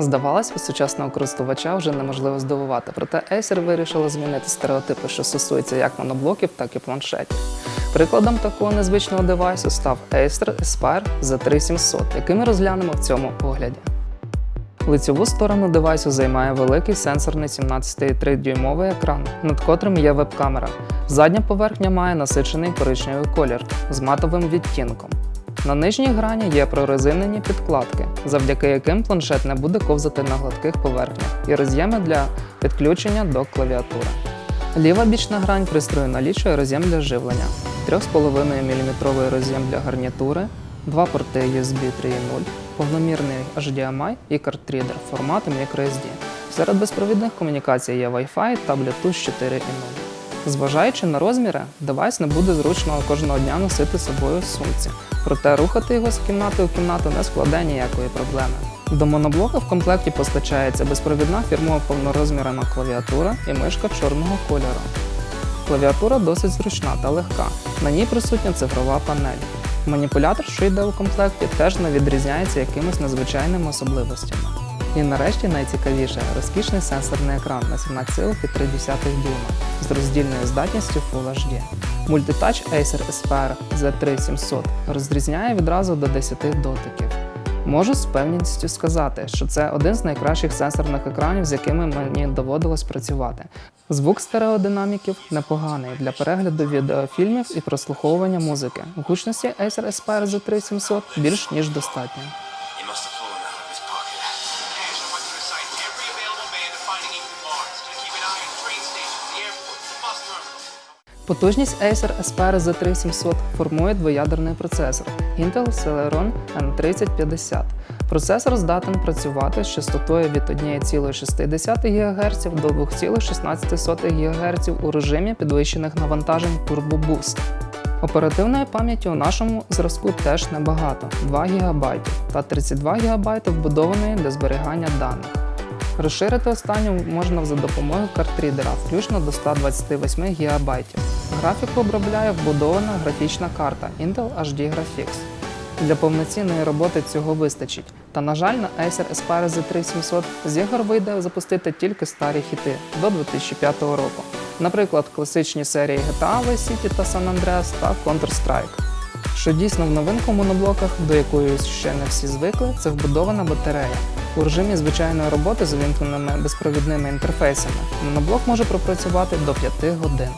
Здавалось, сучасного користувача вже неможливо здивувати, проте Acer вирішила змінити стереотипи, що стосуються як моноблоків, так і планшетів. Прикладом такого незвичного девайсу став Acer Aspire Z3700, який ми розглянемо в цьому огляді. Лицьову сторону девайсу займає великий сенсорний 17,3 дюймовий екран, над котрим є веб-камера. Задня поверхня має насичений коричневий колір з матовим відтінком. На нижній грані є прорезинені підкладки, завдяки яким планшет не буде ковзати на гладких поверхнях, і роз'єми для підключення до клавіатури. Ліва бічна грань пристрою налічує роз'єм для живлення, 3,5 мм роз'єм для гарнітури, два порти USB 3.0, повномірний HDMI і картрідер формату microSD. Серед безпровідних комунікацій є Wi-Fi та Bluetooth 4.0. Зважаючи на розміри, девайс не буде зручно кожного дня носити з собою сумці, проте рухати його з кімнати у кімнату не складе ніякої проблеми. До моноблока в комплекті постачається безпровідна фірмова повнорозмірна клавіатура і мишка чорного кольору. Клавіатура досить зручна та легка. На ній присутня цифрова панель. Маніпулятор, що йде у комплекті, теж не відрізняється якимись незвичайними особливостями. І нарешті найцікавіше розкішний сенсорний екран на 17,3 дюйма з роздільною здатністю Full HD. Мультитач Acer Aspire Z3700 розрізняє відразу до 10 дотиків. Можу з певністю сказати, що це один з найкращих сенсорних екранів, з якими мені доводилось працювати. Звук стереодинаміків непоганий для перегляду відеофільмів і прослуховування музики. Гучності Acer Aspire Z3700 більш ніж достатньо. Потужність Acer Aspire Z3700 формує двоядерний процесор Intel Celeron M3050. Процесор здатен працювати з частотою від 1,6 ГГц до 2,16 ГГц у режимі підвищених навантажень Turbo Boost. Оперативної пам'яті у нашому зразку теж небагато 2 ГБ та 32 ГБ вбудованої для зберігання даних. Розширити останню можна за допомогою картрідера, включно до 128 ГБ. Графіку обробляє вбудована графічна карта Intel HD Graphics. Для повноцінної роботи цього вистачить. Та, на жаль, на Acer Aspire Z3700 з ігор вийде запустити тільки старі хіти до 2005 року. Наприклад, класичні серії GTA Vice City та San Andreas та Counter-Strike. Що дійсно в новинку моноблоках, до якої ще не всі звикли, це вбудована батарея. У режимі звичайної роботи з увімкненими безпровідними інтерфейсами моноблок може пропрацювати до 5 годин.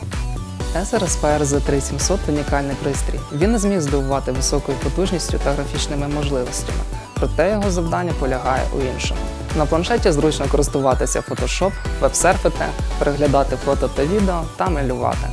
Acer Aspire Z3700 – унікальний пристрій. Він не зміг здивувати високою потужністю та графічними можливостями, проте його завдання полягає у іншому. На планшеті зручно користуватися Photoshop, веб-серфити, переглядати фото та відео та малювати.